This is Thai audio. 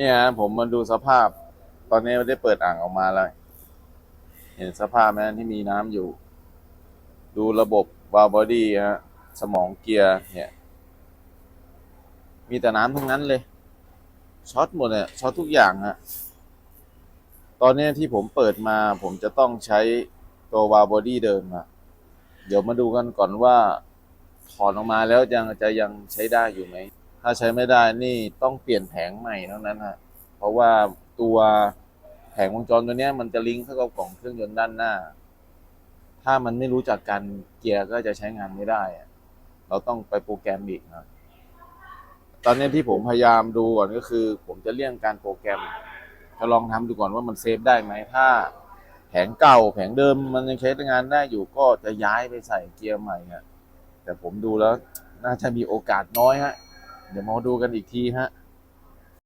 เนี่ยฮะผมมาดูสภาพ ตอนนี้ไม่ได้เปิดอ่างออกมาแล้ว เห็นสภาพไหมที่มีน้ำอยู่ ดูระบบวาล์วบอดี้ฮะ สมองเกียร์เนี่ย มีแต่น้ำทั้งนั้นเลยช็อตหมดเนี่ยช็อตทุกอย่างฮะตอนนี้ที่ผมเปิดมาผมจะต้องใช้ตัววาล์วบอดี้เดิมอะเดี๋ยวมาดูกันก่อนว่า ถอนออกมาแล้วยังจะยังใช้ได้อยู่ไหม ถ้าใช้ไม่ได้นี่ต้องเปลี่ยนแผงใหม่เท่านั้นฮะเพราะว่าตัวแผงวงจรตัวนี้มันจะลิงก์เข้ากับกล่องเครื่องยนต์ด้านหน้า ถ้ามันไม่รู้จักกันเกียร์ก็จะใช้งานไม่ได้ เราต้องไปโปรแกรมอีกนะตอนนี้ที่ผมพยายามดูก่อนก็คือ ผมจะเลี่ยงการโปรแกรม จะลองทำดูก่อนว่ามันเซฟได้ไหมถ้าแผงเก่าแผงเดิมมันยังใช้งานได้อยู่ก็จะย้ายไปใส่เกียร์ใหม่ฮะแต่ผมดูแล้วน่าจะมีโอกาสน้อยฮะ เดี๋ยวมาดูกันอีกทีฮะ